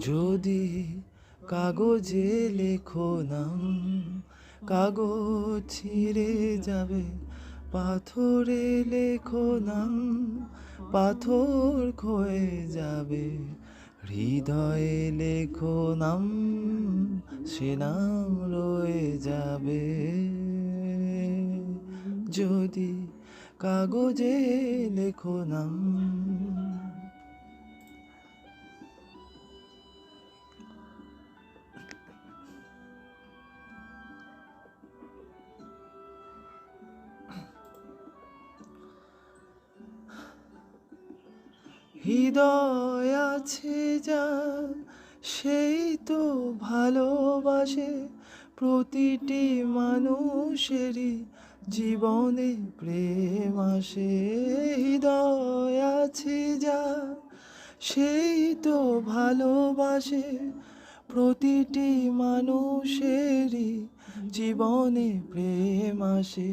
যদি কাগজে লেখো নাম, কাগজ ছিঁড়ে যাবে। পাথরে লেখো নাম, পাথর ক্ষয়ে যাবে। হৃদয়ে লেখো নাম, সে নাম রয়ে যাবে। যদি কাগজে লেখো নাম হৃদয় আছে যার, সেই তো ভালোবাসে প্রতিটি মানুষেরই জীবনে প্রেম আসে। হৃদয় আছে যা সেই তো ভালোবাসে প্রতিটি মানুষেরই জীবনে প্রেম আসে।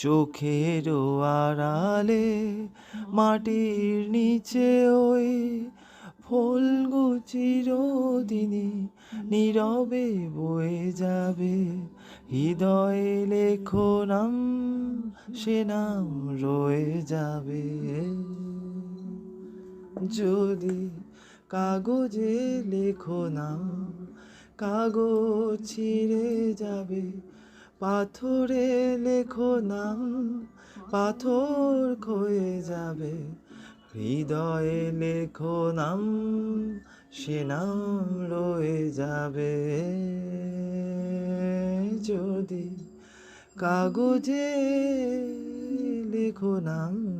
চোখেরও আড়ালে মাটির নিচে ওই ফুলগু চিরদিনই নীরবে বয়ে যাবে। হৃদয়ে লেখো নাম, সে নাম রয়ে যাবে। যদি কাগজে লেখো নাম, কাগজ ছিঁড়ে যাবে। পাথরে লেখো নাম, পাথর ক্ষয়ে যাবে। হৃদয়ে লেখো নাম, সে নাম রয়ে যাবে। যদি কাগজে লেখো নাম